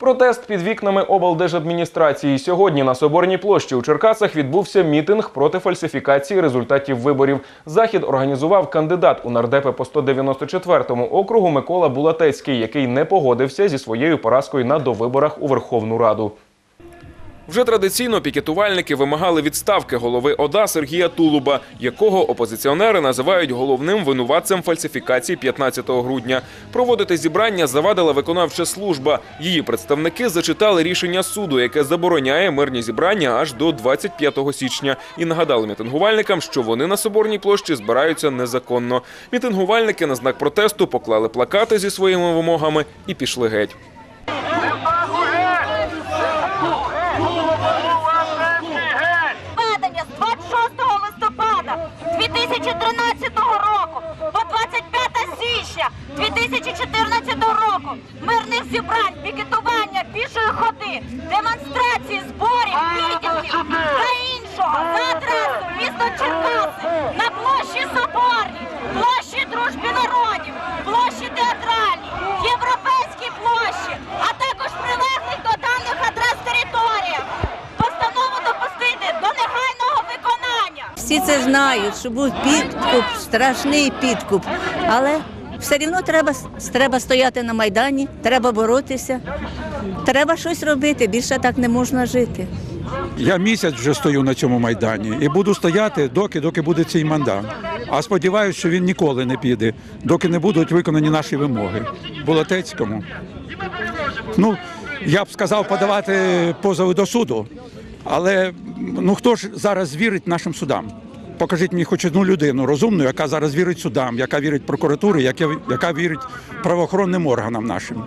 Протест під вікнами облдержадміністрації. Сьогодні на Соборній площі у Черкасах відбувся мітинг проти фальсифікації результатів виборів. Захід організував кандидат у нардепи по 194-му округу Микола Булатецький, який не погодився зі своєю поразкою на довиборах у Верховну Раду. Вже традиційно пікетувальники вимагали відставки голови ОДА Сергія Тулуба, якого опозиціонери називають головним винуватцем фальсифікації 15 грудня. Проводити зібрання завадила виконавча служба. Її представники зачитали рішення суду, яке забороняє мирні зібрання аж до 25 січня, і нагадали мітингувальникам, що вони на соборній площі збираються незаконно. Мітингувальники на знак протесту поклали плакати зі своїми вимогами і пішли геть. Введення з 26 листопада 2013 року по 25 січня 2014 року. Мирних зібрань, пікетування, пішої ходи, демонстрації, зборів, Всі це знають, що був підкуп, страшний підкуп. Але все одно треба, треба стояти на Майдані, треба боротися, треба щось робити. Більше так не можна жити. Я місяць вже стою на цьому майдані і буду стояти, доки, доки буде цей мандат. А сподіваюся, що він ніколи не піде, доки не будуть виконані наші вимоги. Булатецькому. Ну, я б сказав подавати позови до суду, але ну хто ж зараз вірить нашим судам? Покажіть мені хоч одну людину розумну, яка зараз вірить судам, яка вірить прокуратурі, яка, яка вірить правоохоронним органам нашим.